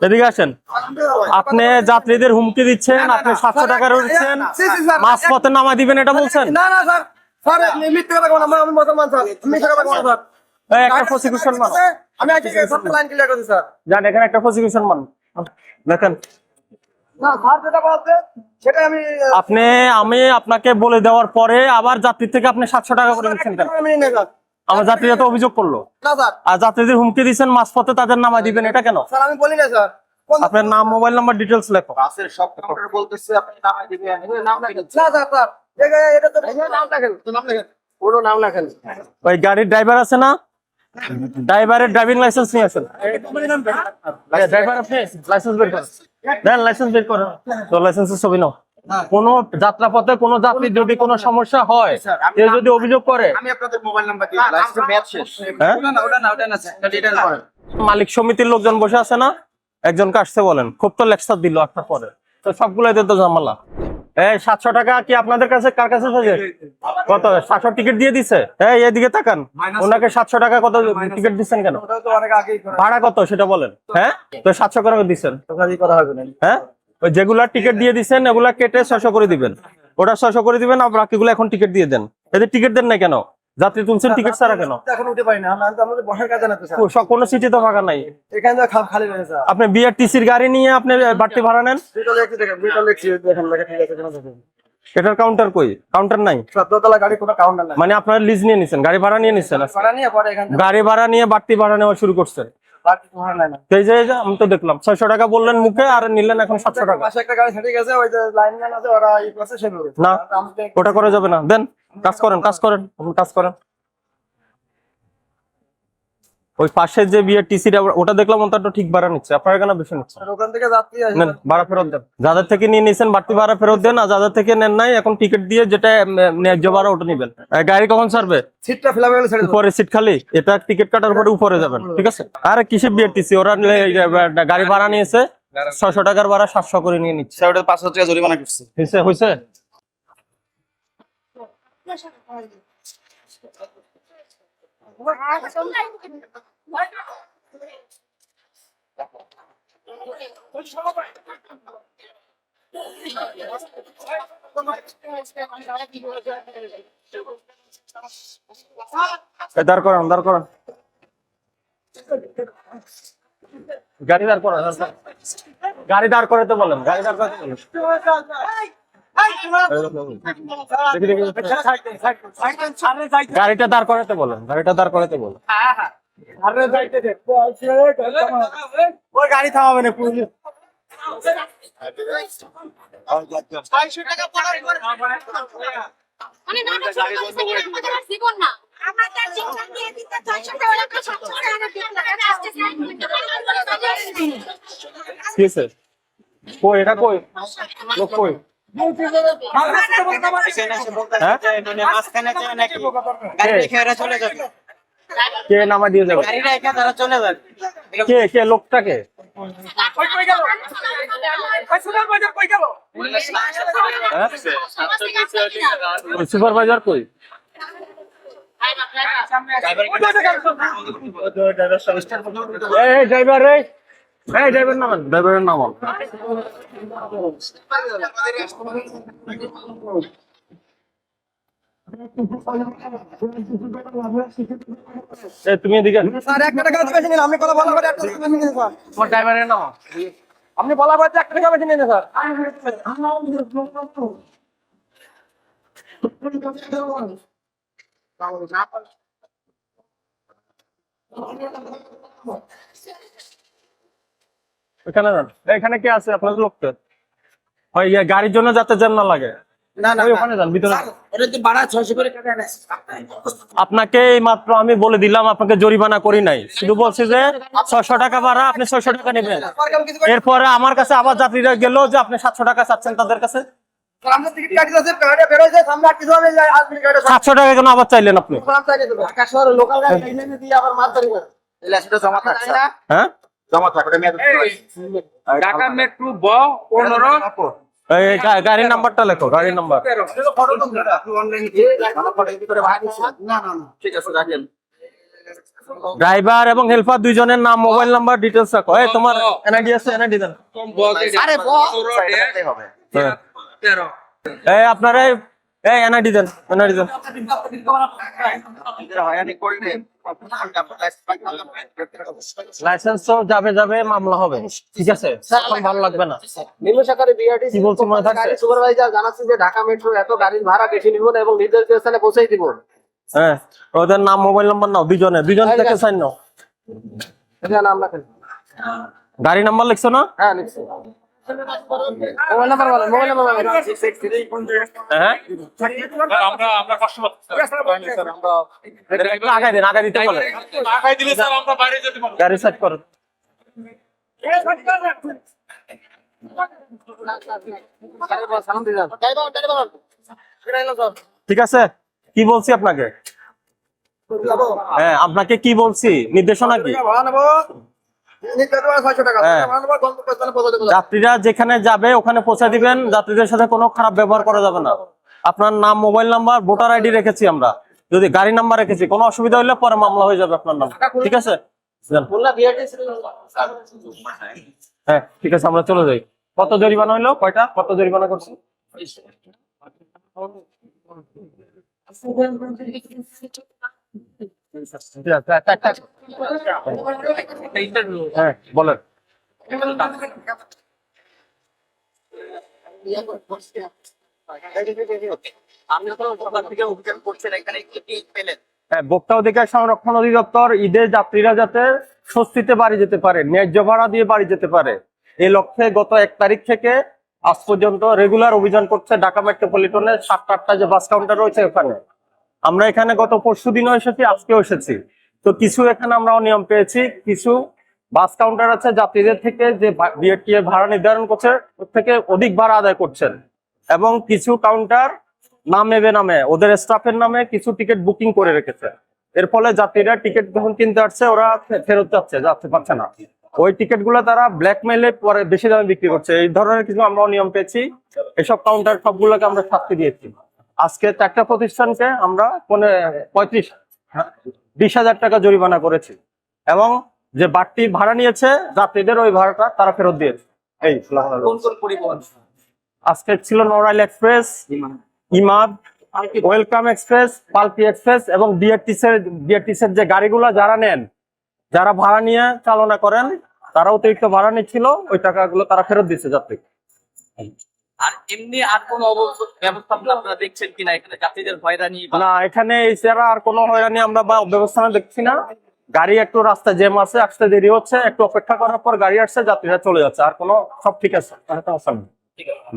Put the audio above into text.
এদিকে আসেন। আপনি যাত্রীদের হুমকি দিচ্ছেন আপনি সাতশো টাকা জি, মাছ পথে নামা দিবেন এটা বলছেন? না না স্যার স্যার আপনি মিথ্যে কথা বলেন আমি আমি মুসলমান স্যার মিথ্যে কথা বলেন স্যার। একটা প্রসিকিউশন মান আমি আজকে সব লাইন ক্লিয়ার করছি স্যার। যান এখানে একটা প্রসিকিউশন মান দেখেন। আপনি আমি আপনাকে বলে দেওয়ার পরে আবার যাত্রী থেকে আপনি সাতশো টাকা করে নিচ্ছেন আমার যাত্রীরা তো অভিযোগ করল। না স্যার। আর যাত্রীদের হুমকি দিচ্ছেন মাছ পথে তাদের নামা দিবেন এটা কেন? স্যার আমি বলি না স্যার। আপনার নাম মোবাইল নাম্বার ডিটেলস লেখো। বাসের সব কাউন্টার বলতেছে আপনি নামাই দিবেন নাম লেখেন। না স্যার স্যার এটা- এটা তো নাম লেখেন তো নাম লেখেন। পুরো নাম লেখেন। ওই গাড়ির ড্রাইভার আছে না? ড্রাইভারের ড্রাইভিং লাইসেন্স নিয়ে আসেন। ড্রাইভার আপনি? লাইসেন্স বের করেন। দেন লাইসেন্স বের করেন। তো লাইসেন্সের ছবি নাও। কোন যাত্রাপথে কোন যাত্রীর যদি কোনো সমস্যা হয় কেউ যদি অভিযোগ করে। আমি আপনাদের মোবাইল নাম্বার দিই হ্যাঁ ওটা না ওটা না ওটা না স্যার এটা না। মালিক সমিতির লোকজন বসে আছে না? একজনকে আসতে বলেন। খুব তো লেকচার দিল একটা পরে। তো সবগুলো এদের তো ঝামেলা। এই সাতশো টাকা কি আপনাদের কাছে কার কাছে থাকে কত? সাতশো টিকিট দিয়ে দিছে? এই এদিকে তাকান। ওনাকে সাতশো টাকা কত টিকিট দিচ্ছেন কেন? ভাড়া কত সেটা বলেন। হ্যাঁ? তো সাতশো করে দিচ্ছেন। কাজই হবে না হ্যাঁ? ওই যেগুলা টিকিট দিয়ে দিচ্ছেন এগুলা কেটে ছশো করে দিবেন। ওটা ছশো করে দিবেন আর বাকিগুলো এখন টিকিট দিয়ে দেন। এদের টিকিট দেন না কেন? যাত্রী তুলছেন টিকিট ছাড়া কেন? এখন উঠে পারি না তো আমাদের বসার কাজে না তো স্যার কোনো সিটে তো ফাঁকা নাই। এখানে তো খালি রয়েছে আপনি বিআরটিসির গাড়ি নিয়ে আপনি বাড়তি ভাড়া নেন। এটার কাউন্টার কই? কাউন্টার নাই? চোদ্দতলা গাড়ি কোনো কাউন্টার নাই। মানে আপনার লিজ নিয়ে নিছেন গাড়ি ভাড়া নিয়ে নিছেন। থেকে গাড়ি ভাড়া নিয়ে বাড়তি ভাড়া নেওয়া শুরু করছেন। এই যে আমি তো দেখলাম। ছয়শো টাকা বললেন মুখে আর নিলেন এখন সাতশো টাকা। পাশে একটা গাড়ি ছেড়ে গেছে ওই যে লাইনম্যান আছে ওরা এই না। ওটা করে যাবে না। দেন কাজ করেন কাজ করেন কাজ করেন। ওই পাশে যে বিয়ের টিসিটা ওটা দেখলাম ওটা ঠিক ভাড়া নিচ্ছে। আপনার এখানে বেশি নিচ্ছে ওখান থেকে যাত্রী ভাড়া ফেরত দেন। যাদের থেকে নিয়ে নিছেন বাড়তি ভাড়া ফেরত দেন আর যাদের থেকে নেন নাই এখন টিকিট দিয়ে যেটা ন্যায্য ভাড়া ওটা নিবেন। গাড়ি কখন ছাড়বে? সিটটা ফিলাপ গেলে ছেড়ে উপরে সিট খালি। এটা টিকিট কাটার পরে উপরে যাবেন ঠিক আছে? আরে কিসে বিআরটিসি ওরা গাড়ি ভাড়া নিয়েছে ছয়শো টাকার ভাড়া সাতশো করে নিয়ে নিচ্ছে। ওটা পাঁচ হাজার টাকা জরিমানা করছে। হয়েছে হয়েছে? এ, দাঁড় করান দাঁড় করান গাড়ি দাঁড় করান। গাড়ি দাঁড় করাতে বলেন গাড়ি দাঁড় করাতে বলেন। গাড়িটা দাঁড় করাতে বলেন গাড়িটা দাঁড় করাতে বলেন ওই গাড়ি থামাবে না পুলিশ মানে নাটক শুরু করেছে কিনা আমাদের আর জীবন না। আমাদের জীবন দিয়ে দিতে 600 টাকা টাকা 700 টাকা দিতে লাগে আসছে কি আছে কই এটা কই? লোক কই? হ্যাঁ কে নামা দিয়ে যাবে? গাড়ি রেখে তারা চলে যাবে। কে কে লোকটাকে? সুপারভাইজার কই? ড্রাইভার রে এই ড্রাইভার নামান। ড্রাইভারের নামান তুমি এদিকে স্যার একটা টাকা বেশি নিন আপনি কথা বলা করে একটা টাকা বেশি নিন স্যার। তোমার ড্রাইভারের নাম আপনি বলা করে একটা টাকা বেশি নিন স্যার। এখানে এখানে কে আছে? আপনাদের লোক তো ওই ইয়ে, গাড়ির জন্য যাতে জ্যাম না লাগে। না না ওই ওখানে যান ভিতরে যান। এটা তো ভাড়া ছয়শো করে টাকা নেয় আপনাকে এই মাত্র আমি বলে দিলাম আপনাকে জরিমানা করি নাই। শুধু বলছি যে ছয়শো টাকা ভাড়া আপনি ছয়শো টাকা নেবেন। এরপরে আমার কাছে আবার যাত্রীরা গেল যে আপনি সাতশো টাকা চাচ্ছেন তাদের কাছে। সাতশো টাকা কেন আবার চাইলেন আপনি? জমা থাকছে হ্যাঁ? জমা থাক ঢাকা মেট্রো ব পনেরো। গাড়ির নাম্বারটা লেখো গাড়ির নাম্বার। না না না। ঠিক আছে রাখেন। ড্রাইভার এবং হেল্পার দুইজনের নাম মোবাইল নাম্বার ডিটেলস রাখো। এই তোমার এনআইডি আছে এনআইডি দেন। আরে হ্যাঁ। এই আপনারা এই- এনআইডি দেন এনআইডি দেন। লাইসেন্স তো যাবে যাবে মামলা হবে। ঠিক আছে? ভালো লাগবে না। নিম্ন শাখার বিআরটি কি বলছি মনে থাকছে? সুপারভাইজার জানাচ্ছেন যে ঢাকা মেট্রো এত গাড়ির ভাড়া বেশি নিব না এবং নির্ধারিত স্থানে পৌঁছেই দিব। হ্যাঁ ওদের নাম মোবাইল নাম্বার নাও দুজনে দুজন থেকে সাইন নাও। এটা নাম রাখেন। গাড়ি নাম্বার লিখছো না? হ্যাঁ নিচ্ছি মোবাইল নাম্বার বলেন মোবাইল নাম্বার বলেন। হ্যাঁ? আমরা আমরা কষ্ট পাচ্ছি আগাই দিন আগাই দিতে বলে আগাই দিলে স্যার আমরা বাইরে যেতে পারব। গাড়ি সেট করো সালাম দিয়ে যান ঠিক আছে? কি বলছি আপনাকে? হ্যাঁ আপনাকে কি বলছি? নির্দেশনা কি? হ্যাঁ। যাত্রীরা যেখানে যাবে ওখানে পৌঁছে দিবেন। যাত্রীদের সাথে কোনো খারাপ ব্যবহার করা যাবে না। আপনার নাম মোবাইল নাম্বার ভোটার আইডি রেখেছি আমরা। যদি গাড়ি নাম্বার রেখেছি কোনো অসুবিধা হলে পরে মামলা হয়ে যাবে আপনার নাম। ঠিক আছে? হ্যাঁ ঠিক আছে আমরা চলে যাই। কত জরিমানা হইল? কয়টা? কত জরিমানা করছি? হ্যাঁ বলেন। আপনি তো সকাল থেকে অভিযান করছেন এখানে কি কি পেলেন হ্যাঁ অধিকার সংরক্ষণ অধিদপ্তর ঈদে যাত্রীরা যাতে স্বস্তিতে বাড়ি যেতে পারে, ন্যায্য ভাড়া দিয়ে বাড়ি যেতে পারে। এই লক্ষ্যে গত এক তারিখ থেকে আজ পর্যন্ত রেগুলার অভিযান করছে ঢাকা মেট্রোপলিটনে সাতটা আটটা যে বাস কাউন্টার রয়েছে ওখানে আমরা এখানে গত পরশু দিনও এসেছি, আজকেও এসেছি। তো কিছু এখানে আমরা নিয়ম পেয়েছি, কিছু বাস কাউন্টার আছে, যাত্রীদের থেকে যে এর ভাড়া নির্ধারণ করছে থেকে অধিক ভাড়া আদায় করছেন। এবং কিছু কাউন্টার নামে বেনামে, ওদের স্টাফের নামে কিছু টিকিট বুকিং করে রেখেছে। এর ফলে যাত্রীরা টিকিট যখন কিনতে আসছে, ওরা ফেরত যাচ্ছে যাচ্ছে পারছে না। ওই টিকিটগুলো তারা ব্ল্যাকমেলে পরে বেশি দামে বিক্রি করছে। এই ধরনের কিছু আমরা নিয়ম পেয়েছি। এসব কাউন্টার সবগুলোকে আমরা শাস্তি দিয়েছি। আজকে চারটা প্রতিষ্ঠানকে আমরা পঁয়ত্রিশ বিশ হাজার টাকা জরিমানা করেছি। এবং যে বাড়তি ভাড়া নিয়েছে যাত্রীদের ওই ভাড়াটা তারা ফেরত দিয়েছে। এই পরিবহন? আজকে ছিল Narail express Imad welcome express Palki express এবং ডিআরটিস এর যে গাড়িগুলো যারা নেন যারা ভাড়া নিয়ে চালনা করেন তারা অতিরিক্ত ভাড়া নিচ্ছিল ওই টাকাগুলো তারা ফেরত দিচ্ছে যাত্রী আর এমনি আর কোন ব্যবস্থাপনা আপনারা দেখছেন কিনা এখানে? যাত্রীদের হয়রানি না এখানে এছাড়া আর কোনো হয়রানি আমরা বা ব্যবস্থা দেখছি না। গাড়ি একটু রাস্তা জ্যাম আছে আসতে দেরি হচ্ছে। একটু অপেক্ষা করার পর গাড়ি আসছে যাত্রীরা চলে যাচ্ছে। আর কোনো সব ঠিক আছে। ঠিক আছে।